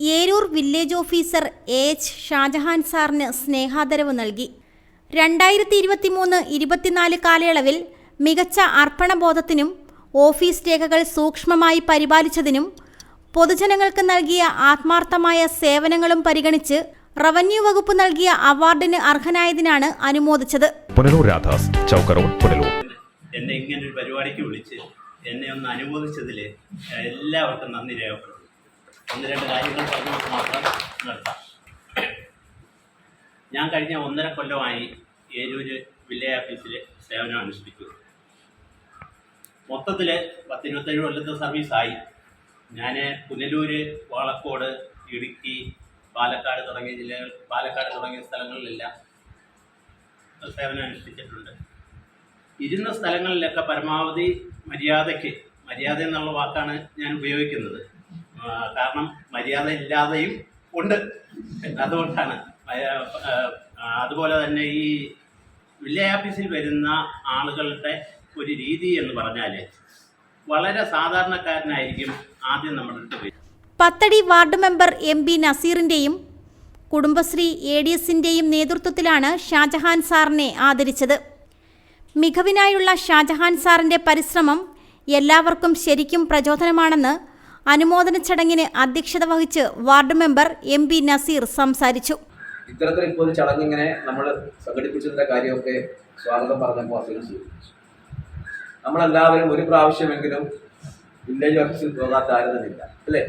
Eroor village officer A H Shajahan സാറിന് സ്നേഹാദരവ് നൽകി. രണ്ടായിരത്തി ഇരുപത്തി മൂന്ന് ഇരുപത്തിനാല് കാലയളവിൽ മികച്ച അർപ്പണബോധത്തിനും ഓഫീസ് രേഖകൾ സൂക്ഷ്മമായി പരിപാലിച്ചതിനും പൊതുജനങ്ങൾക്ക് നൽകിയ ആത്മാർത്ഥമായ സേവനങ്ങളും പരിഗണിച്ച് റവന്യൂ വകുപ്പ് നൽകിയ അവാർഡിന് അർഹനായതിനാണ് അനുമോദിച്ചത്. പുനലൂർ രാധാസ് പുനലൂർ. എന്നെ ഇങ്ങനെ ഒരു പരിപാടിക്ക് വിളിച്ച് എന്നെ ഒന്ന് അനുമോദിച്ചതിൽ എല്ലാവർക്കും നന്ദി രേഖപ്പെടുന്നു ഒന്ന് രണ്ട് കാര്യങ്ങൾ പറഞ്ഞുകൊണ്ട് മാത്രം നിർത്താം. ഞാൻ കഴിഞ്ഞ ഒന്നര കൊല്ലമായി ഏരൂര് വില്ലേജ് ഓഫീസിൽ സേവനം അനുഷ്ഠിച്ചു മൊത്തത്തിൽ പത്തിരുപത്തേഴ് കൊല്ലത്തെ സർവീസായി. ഞാൻ പുനലൂര് വാളക്കോട് ഇടുക്കി പാലക്കാട് തുടങ്ങിയ ജില്ലകൾ പാലക്കാട് തുടങ്ങിയ സ്ഥലങ്ങളിലെല്ലാം സേവനം അനുഷ്ഠിച്ചിട്ടുണ്ട്. ഇരുന്ന സ്ഥലങ്ങളിലൊക്കെ പരമാവധി മര്യാദയ്ക്ക് മര്യാദ എന്നുള്ള വാക്കാണ് ഞാൻ ഉപയോഗിക്കുന്നത്. കാരണം മര്യാദ ഇല്ലാതെയും ഉണ്ട്. അതുകൊണ്ടാണ്. അതുപോലെ തന്നെ ഈ വില്ലേജ് ഓഫീസിൽ വരുന്ന ആളുകളുടെ ഒരു രീതി എന്ന് പറഞ്ഞാൽ വളരെ സാധാരണക്കാരനായിരിക്കും ആദ്യം നമ്മുടെ അടുത്ത് വരും Pathady ward member M B നസീറിന്റെയും Kudumbashree A D എസിന്റെയും നേതൃത്വത്തിലാണ് ഷാജഹാൻ സാറിനെ ആദരിച്ചത്. മികവിനായുള്ള ഷാജഹാൻ സാറിന്റെ പരിശ്രമം എല്ലാവർക്കും ശരിക്കും പ്രചോദനമാണെന്ന് അനുമോദന ചടങ്ങിന് അധ്യക്ഷത വഹിച്ച് ward member M P Naseer സംസാരിച്ചു. ഇത്തരത്തിൽ ഇപ്പോൾ ഒരു ചടങ്ങിങ്ങനെ നമ്മൾ സംഘടിപ്പിച്ചതിന്റെ കാര്യമൊക്കെ സ്വാഗതം പറഞ്ഞപ്പോൾ അസുഖം സൂചിപ്പിച്ചു നമ്മളെല്ലാവരും ഒരു പ്രാവശ്യമെങ്കിലും വില്ലേജ് ഓഫീസിൽ പോകാത്ത ആരുന്നില്ല അല്ലേ?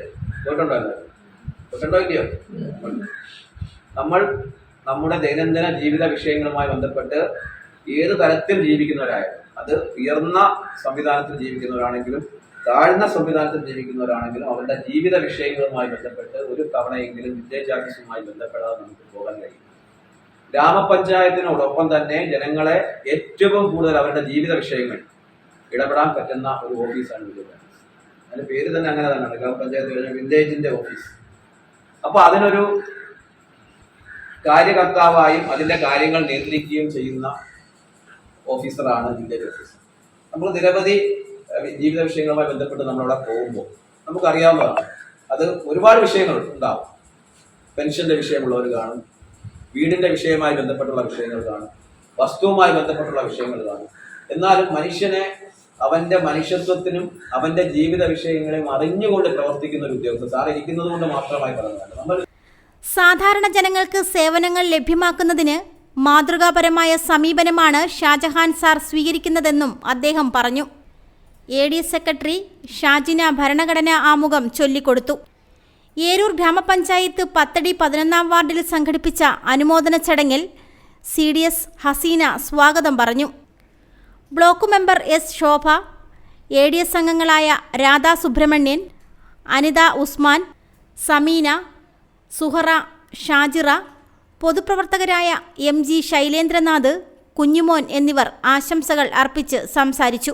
പോയിട്ടുണ്ടോ? പോയിട്ടുണ്ടോ ഇല്ലയോ? നമ്മൾ നമ്മുടെ ദൈനംദിന ജീവിത വിഷയങ്ങളുമായി ബന്ധപ്പെട്ട് ഏത് തരത്തിൽ ജീവിക്കുന്നവരായാലും അത് ഉയർന്ന സംവിധാനത്തിൽ ജീവിക്കുന്നവരാണെങ്കിലും താഴ്ന്ന സംവിധാനത്തിൽ ജീവിക്കുന്നവരാണെങ്കിലും അവരുടെ ജീവിത വിഷയങ്ങളുമായി ബന്ധപ്പെട്ട് ഒരു തവണയെങ്കിലും ഓഫീസുമായി ബന്ധപ്പെടാതെ നമുക്ക് പോകാൻ കഴിയും. ഗ്രാമപഞ്ചായത്തിനോടൊപ്പം തന്നെ ജനങ്ങളെ ഏറ്റവും കൂടുതൽ അവരുടെ ജീവിത വിഷയങ്ങൾ ഇടപെടാൻ പറ്റുന്ന ഒരു ഓഫീസാണ് വില്ലേജ് ഓഫീസ് അതിന്റെ പേര് തന്നെ അങ്ങനെ തന്നെയാണ് ഗ്രാമപഞ്ചായത്ത് കഴിഞ്ഞ വില്ലേജിന്റെ ഓഫീസ്. അപ്പൊ അതിനൊരു കാര്യകർത്താവായും അതിന്റെ കാര്യങ്ങൾ നിയന്ത്രിക്കുകയും ചെയ്യുന്ന ഓഫീസറാണ് വില്ലേജ് ഓഫീസർ നമ്മൾ നിരവധി ജീവിത വിഷയങ്ങളുമായി ബന്ധപ്പെട്ട് നമ്മളവിടെ പോകുമ്പോൾ നമുക്കറിയാവുന്നതാണ്. അത് ഒരുപാട് വിഷയങ്ങൾ ഉണ്ടാവും. പെൻഷന്റെ വിഷയമുള്ളവർ കാണും. വീടിന്റെ വിഷയവുമായി ബന്ധപ്പെട്ടുള്ള വിഷയങ്ങൾ കാണും. വസ്തുവുമായി ബന്ധപ്പെട്ടുള്ള വിഷയങ്ങൾ കാണും. എന്നാലും മനുഷ്യനെ അവന്റെ മനുഷ്യത്വത്തിനും അവന്റെ ജീവിത വിഷയങ്ങളെയും അറിഞ്ഞുകൊണ്ട് പ്രവർത്തിക്കുന്ന ഒരു ഉദ്യോഗസ്ഥ സാർ ഇരിക്കുന്നത് കൊണ്ട് മാത്രമായി പറഞ്ഞതാണ്. നമ്മൾ സാധാരണ ജനങ്ങൾക്ക് സേവനങ്ങൾ ലഭ്യമാക്കുന്നതിന് മാതൃകാപരമായ സമീപനമാണ് ഷാജഹാൻ സാർ സ്വീകരിക്കുന്നതെന്നും അദ്ദേഹം പറഞ്ഞു. എ ഡി സെക്രട്ടറി ഷാജിന ഭരണഘടന ആമുഖം ചൊല്ലിക്കൊടുത്തു. ഏരൂർ ഗ്രാമപഞ്ചായത്ത് പത്തടി പതിനൊന്നാം വാർഡിൽ സംഘടിപ്പിച്ച അനുമോദന ചടങ്ങിൽ സി ഡി എസ് ഹസീന സ്വാഗതം പറഞ്ഞു. Block member S Shobha A D S അംഗങ്ങളായ രാധാ സുബ്രഹ്മണ്യൻ അനിത ഉസ്മാൻ സമീന സുഹറ ഷാജിറ പൊതുപ്രവർത്തകരായ എം ജി ശൈലേന്ദ്രനാഥ് കുഞ്ഞുമോൻ എന്നിവർ ആശംസകൾ അർപ്പിച്ച് സംസാരിച്ചു.